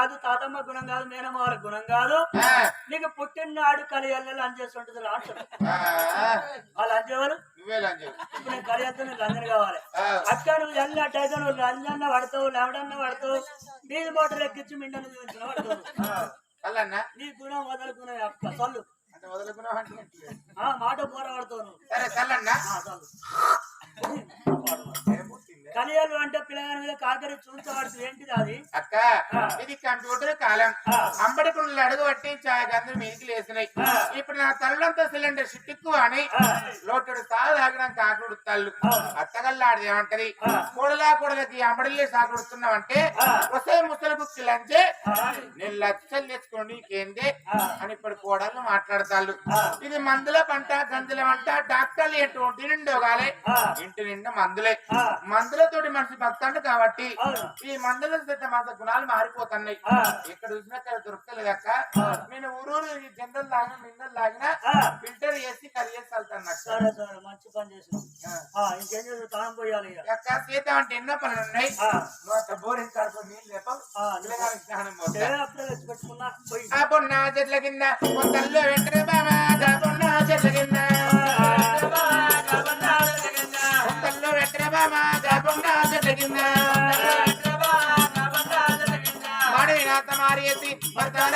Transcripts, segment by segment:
కాదు తాతమ్మ గుణం కాదు మేనమాల గుణం కాదు. నీకు పుట్టినాడు కలియల్లి లంచ్ చేస్తుంటది రాష్ట్రం నువ్వే లంజ ఇప్పుడు నేను నీకు కావాలి. అక్క నువ్వు వెళ్ళినట్టయితే నువ్వు పడతావు లెవడన్న పడతావు నీది మోటార్ ఎక్కించి మిండను చూపించిన పడతావు? నీ గుణం అక్క చల్లు. మాట పోర పడతావు నువ్వు. సరే కల్లన్నా ఆ, చల్లు? కలియాలు అంటే పిల్లగాని మీద కాకరి చూంచబడుతుంది ఏంటిది అది? అక్క ఇది కంప్యూటర్ కాలం. అంబడి పుల్లలు అడుగు పట్టి చాయ్ గంతులు మీదికి లేసినాయి. ఇప్పుడు నా తల్లంతా సిలిండర్ సిట్టుకు అని లోటుడు తాగు తాగినాక కాకుడు తల్లు. అత్తగల్లాడి ఏమంటది? కూడలా కూడలకి అంబడిలే సాగుడుతున్నావంటే వసే ముసలి బుక్కిలంటే నేను లక్షలు తెచ్చుకోండి నీకేందే? అని ఇప్పుడు కోడళ్ళు మాట్లాడతాళ్ళు. ఇది మందుల పంట గంజల పంట డాక్టర్లు ఎటువంటి నిండోగాలే ఇంటి నిండా మందులే మందులతోటి మనిషి బతాడు కాబట్టి ఈ మందుల చేత మన గుణాలు మారిపోతున్నాయి. ఇక్కడ చూసినా ఇక్కడ దొరకలేదు అక్క. నేను ఊరూరు జనరల్ లాగిన మిన్నల్ లాగిన ఫిల్టర్ చేసి కలిగేసి వెళ్తాను మంచి పని చేసినావు. ఆ, ఇంకేం చేసి తానం పోయాలి ఇక. అక్క సీత అంటే ఎన్నో పనులు ఉన్నాయి. బోరింగ్ కడుపు నీళ్ళు లేప. పొన్న చెట్ల కింద కొంతల్లో వెంటనే పొన్న చెట్ల కింద. కొంతల్లో వెంటనే బామా గా పొన్న చెట్ల కింద మడవినాథ మారియేసి వర్తాల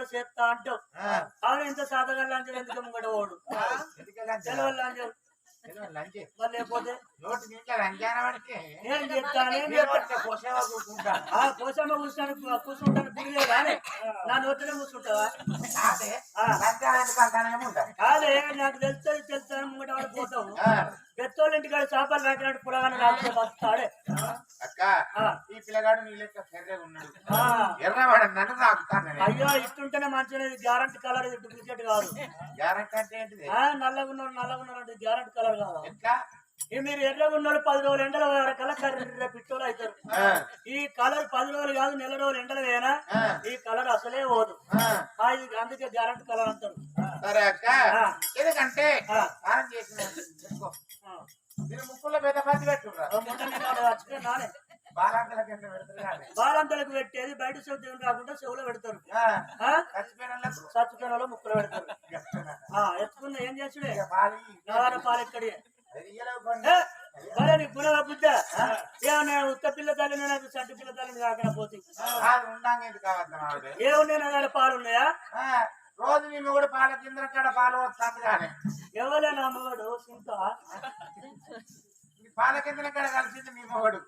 వాడు చేస్తా అంటావు. అవును ఇంత సాధగా లంచం ఎందుకు ముంగట లంచం? లేకపోతే? నేను చెప్తాను కోసమ్మ కూర్చున్నాను కూర్చుంటాను కానీ నా కూర్చుంటావా నాకు తెలుస్తుంది తెలుస్తాను ముంగట వాడు పోతావు. పెద్దోళ్ళ ఇంటికాడ చేపలు రాకినట్టు పులగానే రాకపోతే వస్తాడే అక్క. ఈ పిల్లగాడు నీ లెక్క ఎర్రగా ఉన్నాడు. ఎర్రవాడు నన్ను తాకుతాను. అయ్యో ఇస్తుంటేనే మంచిగా గ్యారంటీ కలర్ ఇది డూప్లికేట్ కాదు. గ్యారెంటీ అంటే ఏంటిది? నల్లగా ఉన్నారు నల్లగా ఉన్నారు అంటే గ్యారంటీ కలర్ కాదు? ఎట్లా ఈ మీరు ఎర్రగా ఉన్న పది రోజులు ఎండలు కలర్ కర్ర పిట్టోలు అవుతారు. ఈ కలర్ పది రోజులు కాదు నెల రోజులు ఎండలు వేయనా ఈ కలర్ అసలే పోదు. అందుకే గ్యారంటీ కలర్ అంటారు. సరే అక్క. ఎందుకంటే చేసిన బయట చెవు దేవుని రాకుండా చెవులో పెడతారు? చచ్చిపోయిన ముక్కలు పెడతారు. ఎత్తుకున్న ఏం చేసుడే? ఇక పాలు నారాయణ పాలు. ఎక్కడి అది ఇయ్యలేవు కొన్ని. ఏ, భలే నీ గుణ బుద్ధ ఏమన్నా ఉత్త పిల్ల తల్లిని నాకు పిల్ల తల్లిని కాకుండా పోతే? అది ఉండంగా ఎందుకు కావద్దు మావిడ? ఏమున్నాయి పాలు ఉన్నాయా? రోజు నీ మొగుడు పాల కింద కాడ పాలు వస్తాను కానీ. ఎవరే నా మగడు సింత ఈ పాల కింద కాడ కలిసింది మీ మొగుడు.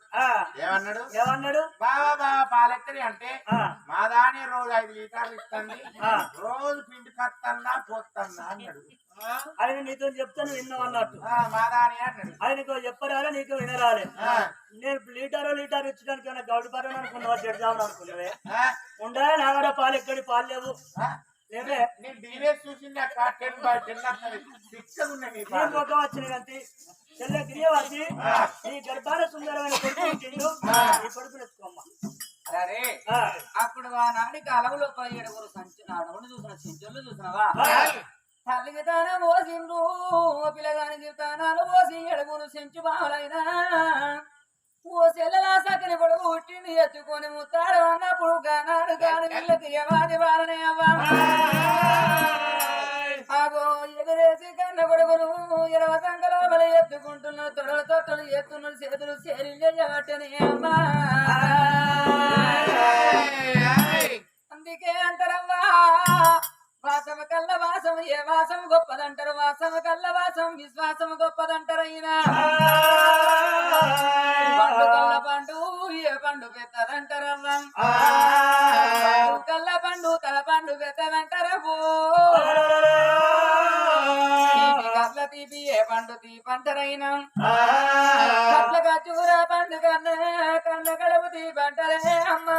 ఏమన్నాడు? ఏమన్నాడు? బావా పాలెక్కడి అంటే మా దాని రోజు ఐదు లీటర్లు ఇస్తుంది. ఆ. రోజు పిండి కత్తన్నా పోతన్నా అన్నాడు. ఆయన నీతో చెప్తాను విన్నావు అన్నట్టు. మా దాని అన్నాడు. ఆయనకు చెప్పరాలే నీకు వినరాలే. నేను లీటర్ లీటర్ ఇచ్చడానికి ఏమైనా గౌడు పర్వం అనుకున్నావా చెడ్దామని అనుకున్నావే? ఉండా నాగడ పాలు ఎక్కడి పాలు లేవు? వచ్చిన నీ గర్భాల సుందరమైన కొడుకు ఆ, అప్పుడు ఆ నాటికి అలవులో పది ఏడుగురు సంచి అడవులు చూసిన చింతలు చూసినవా? తల్లికి తాన పోసిండ్రు పిల్లగానికి తానాలు పోసి ఎడుగురు సెంచు బావలైనా. ఓ సెల్లలా సకని కొడుకు పుట్టింది ఎత్తుకొని ముత్తాడు అన్నప్పుడు గానాడు గాని వీళ్ళకి యమాది వారనే అవ్వా. ఆగో ఎగరేసి కన్న కొడుకును ఇరవ సంకలోపల ఎత్తుకుంటున్న తొడల తొట్టలు ఎత్తున్న చేతులు సేరిల్లబట్టని అమ్మా విశ్వాసం గొప్పదంటారు వాసం కళ్ళ వాసం విశ్వాసం గొప్పదంటారు అయినా పండు కళ్ళ పండు ఏ పండు పెద్దదంటారవ్వం కళ్ళ పండు తల పండు పెద్దదంటారవు కట్ల తీపి ఏ పండు తీపంటరైనా. కట్ల కచ్చూర పండు కన్న కన్న కడుపు తీపంటరే అమ్మా.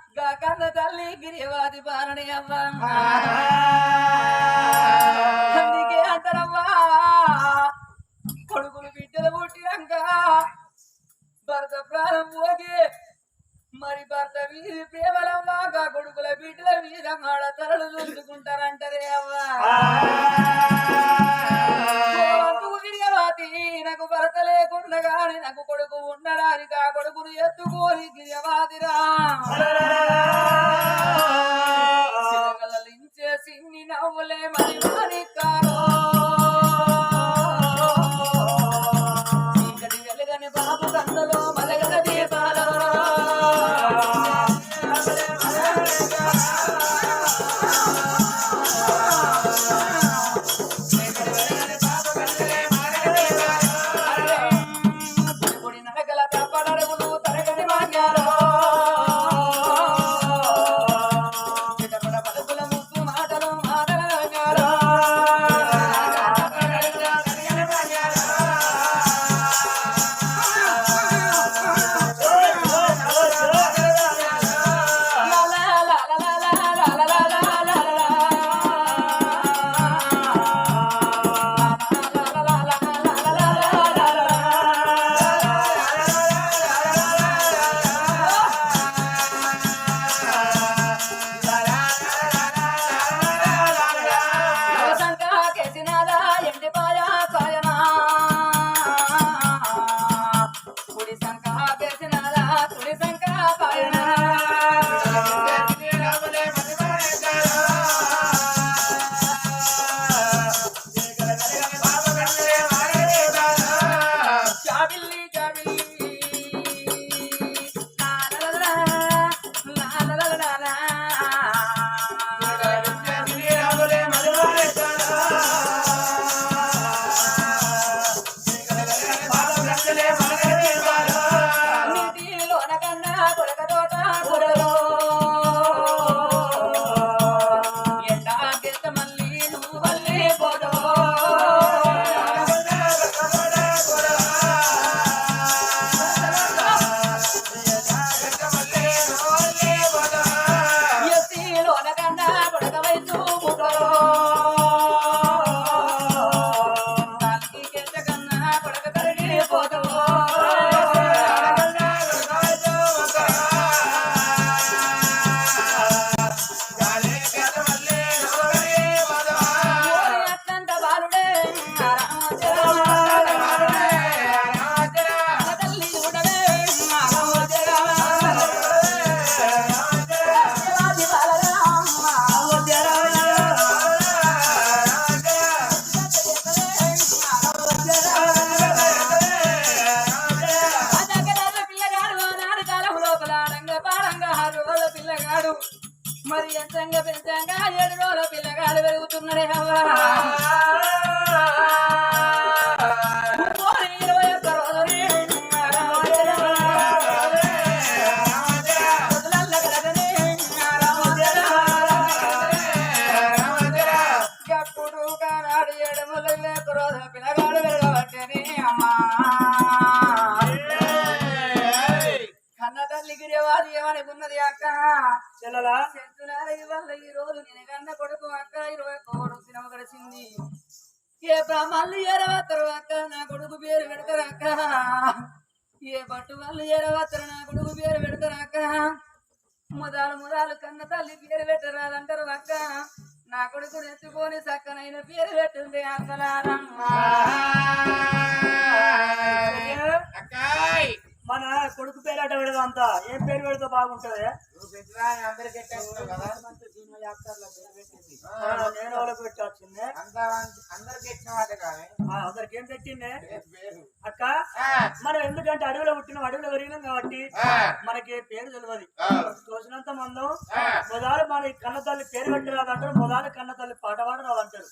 కన్న తల్లి గిరివాది బాలని అమ్మ అందుకే అంటారమ్మా కొడుకులు బిడ్డలు పుట్టినాక భర్త ప్రాణం పోగే మరి భర్త వీధి ప్రేమలమ్మాగా కొడుకుల బిడ్డల మీద ఆడ తలలు చూసుకుంటారంటారే అవ్వా. పిల్లగాడు మరి ఎంతంగా పెంచంగా ఏడు రోజుల పిల్లగాలు పెరుగుతున్నారే అవ్వా. బ్రహ్మల్ని ఏరవత్తరు అక్క నా కొడుకు పేరు పెడతారు అక్క ఏ పట్టు వాళ్ళు ఏరవత్తరు నా కొడుకు పేరు పెడతారు అక్క ముదాలు ముదాలు కన్న తల్లి పేరు పెట్టరాదంటారు అక్క నా కొడుకుని ఎత్తుకొని చక్కనైన పేరు పెట్టింది అక్కలారమ్మా మన కొడుకు పేరు అట పెడదాం అంతా. ఏం పేరు పెడితే బాగుంటది? నేను వాళ్ళకి పెట్టి వచ్చిందే అంత అందరికి ఏం పెట్టిందే? అక్క మనం ఎందుకంటే అడవిలో పుట్టిన అడవిలో పెరిగినాం కాబట్టి మనకి పేరు తెలియదు తోసినంత మందం. మొదలు మన కన్న తల్లి పేరు పెట్టి రాదంటారు మొదలు కన్న తల్లి పాట పాట రాదంటారు.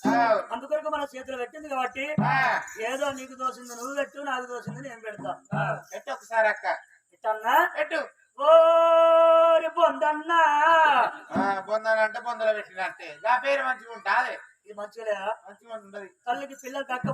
అందుకొరకు మన చేతిలో పెట్టింది కాబట్టి ఏదో నీకు దోసింది నువ్వు పెట్టు నాకు దోసింది నేను పెడతా. పెట్టు ఒకసారి అక్క ఇట్టన్నా పెట్టు ఓరి పొందన్నా ఆ, బొందనంటే బొందలో పెట్టినట్టే నా పేరు మంచిగా ఉంటాది ఇది మంచిగా మంచిగా ఉండదు తల్లికి పిల్లలు తక్కువ